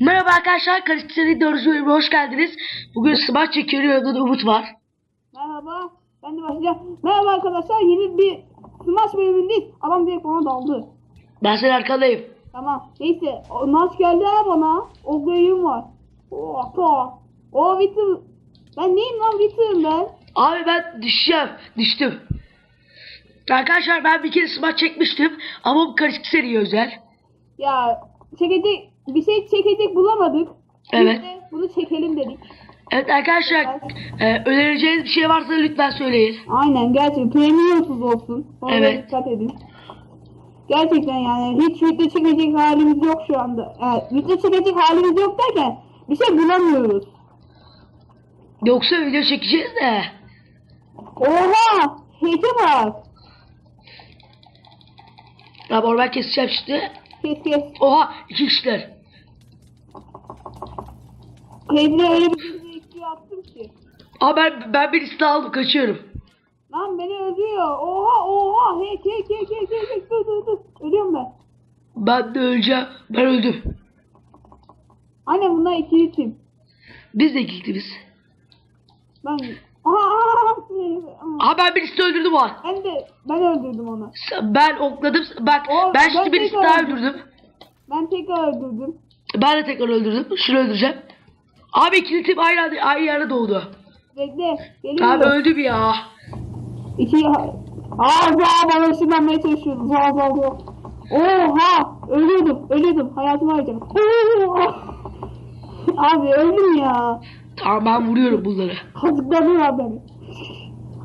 Merhaba arkadaşlar, Seri 4. bölümüne hoş geldiniz. Bugün Smart çekiyor, yanında da Umut var. Merhaba. Ben de başlayacağım. Merhaba arkadaşlar. Yeni bir Smash bölümündeyiz. Adam direkt bana daldı. Ben senin arkandayım. Tamam. Neyse. O Naş geldi ha bana. O görevim var. Oh, tamam. O Wither. Ben neyim lan Wither'ım ben? Abi ben düşeceğim, düştüm. Arkadaşlar ben bir kere Smart çekmiştim ama bu Karışık Seri'ye özel. Ya çekecek bir şey çekecek bulamadık. Biz Evet. de bunu çekelim dedik. Evet arkadaşlar, e, önereceğiniz bir şey varsa lütfen söyleyin. Aynen gerçekten premiumsuz olsun. Ona Evet. dikkat edin. Gerçekten yani hiç video çekecek halimiz yok şu anda. Yani video çekecek halimiz yok derken bir şey bulamıyoruz. Yoksa video çekeceğiz de. Oha! Heyke bak. Ya orman keseceğim işte. Kes kes. Oha, iki kişiler. Heyke öyle bir şey istiyor attım ki. Aa ben, ben birisini aldım, kaçıyorum. Lan beni öldürüyor. Oha oha. Heyk heyk heyk heyk heyk heyk. Dur dur dur. Ölüyorum ben. Ben de öleceğim, ben öldüm. Anne bunlar ikili tim. Biz de gittiniz. Ben... Aha, ben birisini öldürdüm o an. Ben de ben öldürdüm onu. Ben okladım. Bak O, ben ben şimdi birisini tekrar daha öldürdüm. öldürdüm. Ben tekrar öldürdüm. Ben de tekrar öldürdüm. Şunu öldüreceğim. Abi ikili tip aynı, aynı yerde doğdu. Bekle. Geliyorum. Abi öldüm ya. İki... Aa daha bana ışınlanmaya çalışıyordu. Zaa zaa zaa. Oha! Ölüyordum, ölüyordum. Hayatımı harcadım. Abi öldüm ya. Tamam ben vuruyorum bunları. Kazıkladılar beni.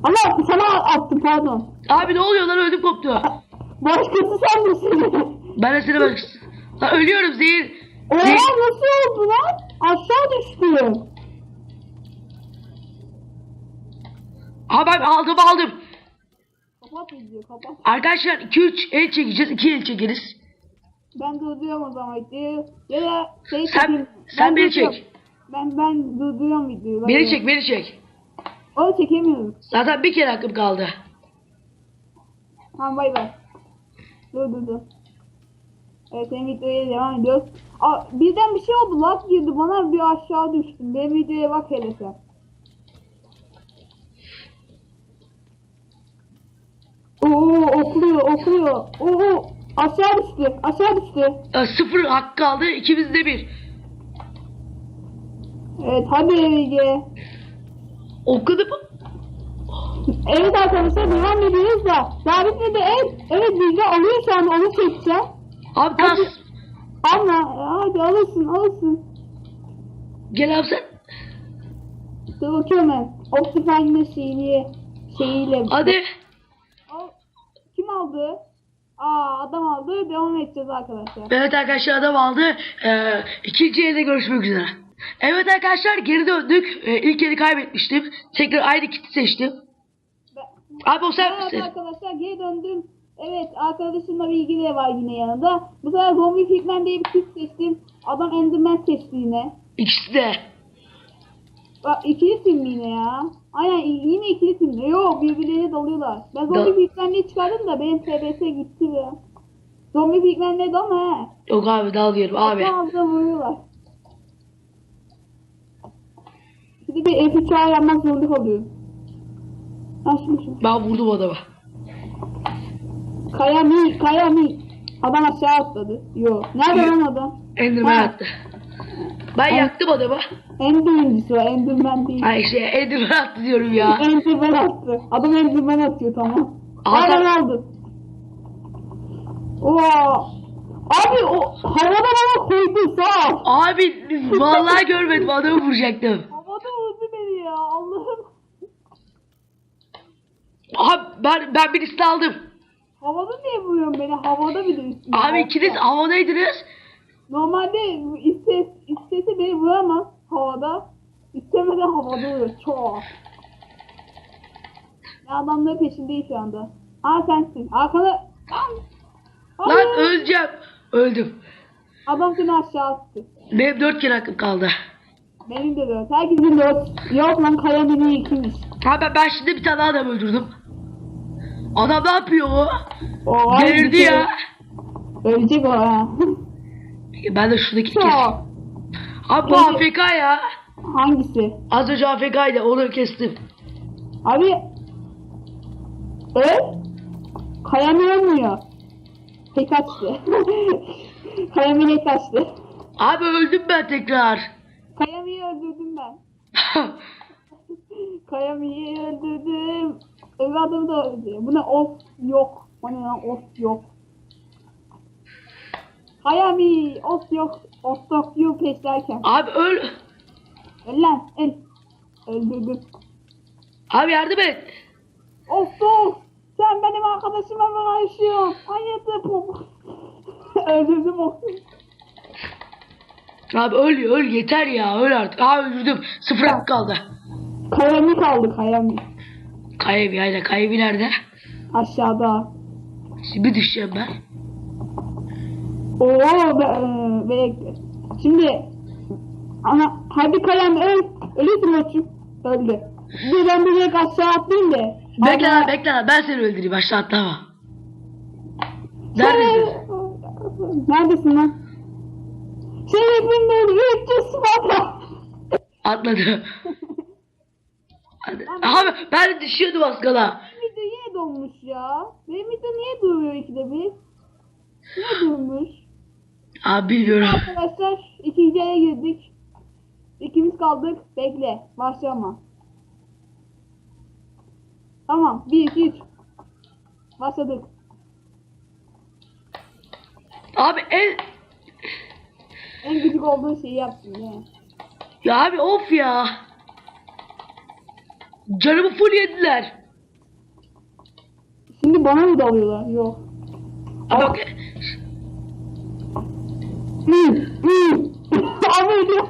Ama sana attım pardon. Abi ne oluyor lan öldüm koptu. Başkası sen misin? Ben de bak. Ha, ölüyorum zehir. Oha Zehir. nasıl oldu lan? Aşağı düştüm. Aa ben aldım aldım. Kapat video kapat. Arkadaşlar 2-3 el çekeceğiz. 2 el çekeriz. Ben durduruyorum o zaman videoyu. Ya da şey Sen, çekeyim. sen Ben beni durduruyorum. çek. Ben ben durduruyorum videoyu. Ben Beni çek beni çek. Onu çekemiyorum. Zaten bir kere hakkım kaldı. Tamam bay bay. Dur dur dur. Evet senin videoya devam ediyoruz. Aa, birden bir şey oldu. Lag girdi bana bir aşağı düştüm. Benim videoya bak hele sen. Oo okluyor okluyor. Oo aşağı düştü aşağı düştü. Ee, Sıfır hakkı kaldı. İkimiz de bir. Evet hadi Ege. Okudu mu? Evet arkadaşlar devam ediyoruz da. Daha bitmedi evet. Evet bilgi alıyor şu an onu çekeceğim. Abi. Hadi. Ama hadi alırsın alırsın. Gel abi sen. Dur bakıyorum ben. Optifine şeyiyle şeyiyle. Hadi. Al. Kim aldı? Aa adam aldı. Devam edeceğiz arkadaşlar. Evet arkadaşlar adam aldı. Ee, ikinci elde görüşmek üzere. Evet arkadaşlar geri döndük. Ee, ilk eli kaybetmiştim. Tekrar aynı kiti seçtim. Ben- Abi o sen Evet misin? arkadaşlar geri döndüm. Evet arkadaşımla bilgi de var yine yanında. Bu sefer Zombie Pigman diye bir kit seçtim. Adam Enderman seçti yine. İkisi de. Bak ikili mi yine ya. Aynen yine ikili tim. Yok birbirleriyle dalıyorlar. Ben Zombie Da- Pigman diye çıkardım da benim TBS gitti be. Zombie Pigman ne ama he. Yok abi dalıyorum abi. Ağzına vuruyorlar. De bir F3 yapmak zorunda kalıyorum. Şimdi. Ben vurdum adama. Kayami, Kayami. Adam aşağı atladı. Yo. Nerede lan adam? Enderman Ha. attı. Ben Evet. yaktım adamı. Endermancısı var. Enderman değil. Ay işte Enderman attı diyorum ya. Enderman attı. Adam Enderman atıyor tamam. Adam- Adam aldı. Oo. Abi o havada bana koydu sağ ol. Abi vallahi görmedim adamı vuracaktım. Havada vurdu beni ya Allah'ım. Abi ben, ben birisini aldım. Havada niye vuruyorsun beni? Havada bir de üstüne. Abi ikiniz havadaydınız. Normalde istes, istese beni vuramaz havada. İstemeden havada vuruyor. Çok. Ya adamların peşindeyim şu anda. Aa sensin. Arkada. Lan. Lan Hayır. öleceğim. Öldüm. Adam seni aşağı attı. Benim dört kere hakkım kaldı. Benim de dört. Herkesin dört. Yok lan kaya beni ikiymiş. Abi ben, ben şimdi bir tane adam öldürdüm. Adam ne yapıyor o? O Gerildi ya. Ölecek o ha. Ben de şuradaki kes. Çok. Abi bu. AFK ya. Hangisi? Az önce AFK'ydı onu kestim. Abi öl. Kayami ölmüyor. Tek açtı. Kayami tek açtı. Abi öldüm ben tekrar. Kayami'yi öldürdüm ben. Kayami'yi öldürdüm. Adamı da. Bu ne of yok. O ne lan of yok. Kayami of yok. Of yok you peşlerken. Abi öl. Öl lan öl. Öldürdüm. Abi yardım et. Of of. Sen benim arkadaşıma mı karışıyorsun? Pop. Öldürdüm of. Abi öl öl yeter ya öl artık. Abi öldürdüm. Sıfır kaldı. Kayami kaldı Kayami. Kayevi aynen Kayevi nerede? Aşağıda. Şimdi düşeceğim ben. Oo be, e. Şimdi ana hadi Kayami öl. Ölürsün koçum. Öldü. Bir ben bir direkt aşağı atlayayım da. Bekle lan bekle lan ben seni öldüreyim aşağı atlama. Neredesin? Neredesin lan? Şerefin değil, 300 Sparta. Atladı. Abi ben düşüyordum az kala. Benim video yine donmuş ya. Benim video niye duruyor ikide bir? Niye durmuş? Abi bilmiyorum. Arkadaşlar ikinci aya girdik. İkimiz kaldık. Bekle. Başlama. Tamam. 1, 2, 3. Başladık. Abi en... En küçük olduğu şeyi yaptım ya. Ya abi of ya. Canımı full yediler. Şimdi bana mı dalıyorlar? Yok. Bak. Abi öldüm.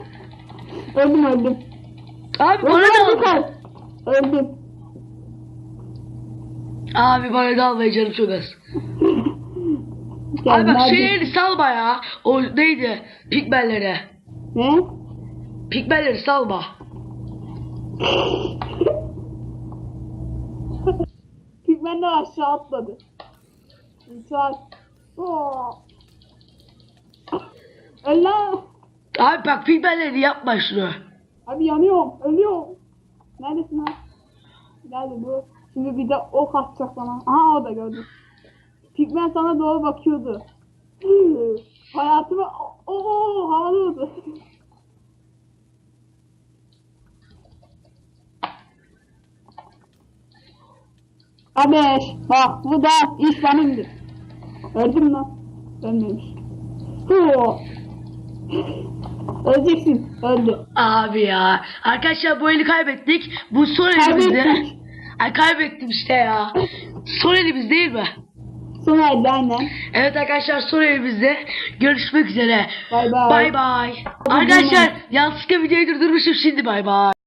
Öldüm öldüm. abi bana da Öldüm. Abi bana da almayı canım çok az. Abi bak şeyleri salma ya. O neydi? Pigmenleri. Ne? Pigmenleri salma. De aşağı atladı. Öl lan. Abi bak pigmenleri yapma şunu. Abi yanıyorum. Ölüyorum. Neredesin lan? Nerede bu? Şimdi bir de ok atacak bana. Aha o da gördüm. Pigmen sana doğru bakıyordu. Hayatımı... Oo havalı oldu. Abeş bak bu da benimdir. Öldüm lan. Ölmemiş. Huu. Öleceksin. Öldü. Abi ya. Arkadaşlar bu eli kaybettik. Bu son elimizde. Kaybettik. Ay kaybettim işte ya. Son elimiz değil mi? Son elde aynen. Evet arkadaşlar son elimizde. Görüşmek üzere. Bay bay. Bay bay. Arkadaşlar yanlışlıkla videoyu durdurmuşum şimdi bay bay.